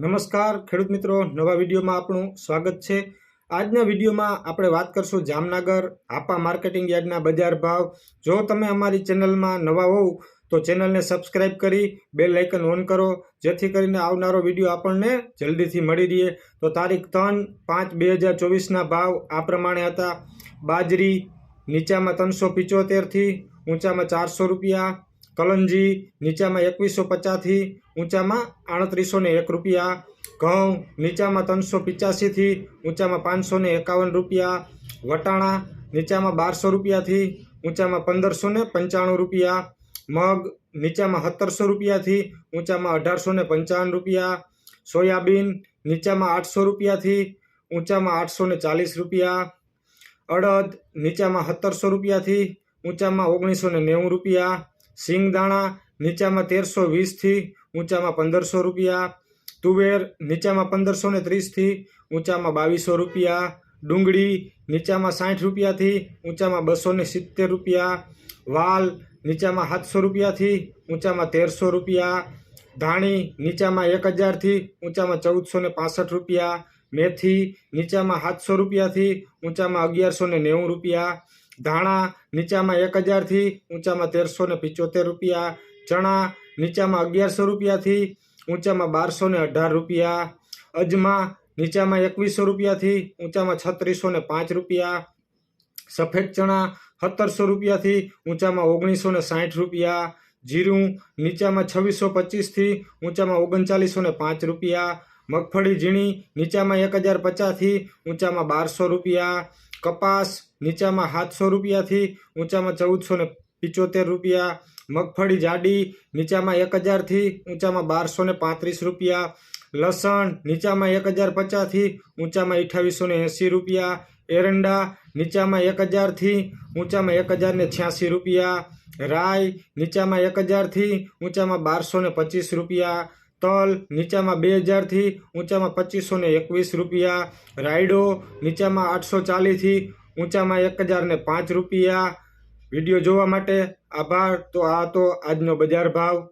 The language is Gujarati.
નમસ્કાર, ખેડૂત મિત્રો. નવા વિડીયોમાં આપણું સ્વાગત છે. આજના વિડીયોમાં આપણે વાત કરશું જામનગર આપા માર્કેટિંગ યાર્ડના બજાર ભાવ. જો તમે અમારી ચેનલમાં નવા હોવ, તો ચેનલને સબસ્ક્રાઇબ કરી બેલ આઇકન ઓન કરો, જેથી કરીને આવનારો વીડિયો આપણને જલ્દીથી મળી રહે. તો તારીખ ત્રણ પાંચ બે હજાર ચોવીસના ભાવ આ પ્રમાણે હતા. બાજરી નીચામાં ત્રણસો પિચોતેરથી ઊંચામાં ચારસો રૂપિયા કલંજી નીચામાં એકવીસો પચાસથી ઊંચામાં આડત્રીસો એક રૂપિયા, ઘઉં નીચામાં ત્રણસો પિચ્યાસીથી ઊંચામાં પાંચસો એકાવન રૂપિયા, વટાણા નીચામાં બારસો રૂપિયાથી ઊંચામાં પંદરસો પંચાણું રૂપિયા, મગ નીચામાં સત્તરસો રૂપિયાથી ઊંચામાં અઢારસો પંચાવન રૂપિયા, સોયાબીન નીચામાં આઠસો રૂપિયાથી ઊંચામાં આઠસો ચાલીસ રૂપિયા, અડદ નીચામાં સત્તરસો રૂપિયાથી ઊંચામાં ઓગણીસો નેવું રૂપિયા સિંગદાણા નીચામાં તેરસો વીસથી ઊંચામાં પંદરસો રૂપિયા, તુવેર નીચામાં પંદરસો ને ત્રીસથી ઊંચામાં બાવીસો રૂપિયા, ડુંગળી નીચામાં સાઠ રૂપિયાથી ઊંચામાં બસો ને સિત્તેર રૂપિયા, વાલ નીચામાં સાતસો રૂપિયાથી ઊંચામાં તેરસો રૂપિયા, ધાણી નીચામાં એક હજારથી ઊંચામાં ચૌદસો ને પાસઠ રૂપિયા, મેથી નીચામાં સાતસો રૂપિયાથી ઊંચામાં અગિયારસો ને નેવું રૂપિયા ધાણા નીચામાં એક હજારથી ઊંચામાં તેરસો ને પિચોતેર રૂપિયા, ચણા નીચામાં અગિયારસો રૂપિયાથી ઊંચામાં બારસો ને અઢાર રૂપિયા, અજમા નીચામાં એકવીસો રૂપિયાથી ઊંચામાં છત્રીસો ને પાંચ રૂપિયા, સફેદ ચણા સત્તરસો રૂપિયાથી ઊંચામાં ઓગણીસો ને સાઠ રૂપિયા, જીરું નીચામાં છવ્વીસો પચીસથી ઊંચામાં ઓગણચાલીસો ને પાંચ રૂપિયા, મગફળી ઝીણી નીચામાં એક હજાર પચાસથી ઊંચામાં બારસો રૂપિયા કપાસ નીચામાં સાતસો રૂપિયાથી ઊંચામાં ચૌદસો ને પિચોતેર રૂપિયા, મગફળી જાડી નીચામાં એક હજારથી ઊંચામાં બારસો ને પાંત્રીસ રૂપિયા, લસણ નીચામાં એક હજાર પચાસથી ઊંચામાં અઠ્ઠાવીસો ને એંસી રૂપિયા, એરંડા નીચામાં એક હજારથી ઊંચામાં એક હજાર ને છ્યાસી રૂપિયા, રાઈ નીચામાં એક હજારથી ઊંચામાં બારસો ને પચીસ રૂપિયા તલ, નીચામાં બે હજારથી ઊંચામાં પચીસો ને એકવીસ રૂપિયા. રાયડો, નીચામાં આઠસો ચાલીસથી ઊંચામાં એક હજાર ને પાંચ રૂપિયા. વીડિયો જોવા માટે આભાર. તો આ હતો આજનો બજાર ભાવ.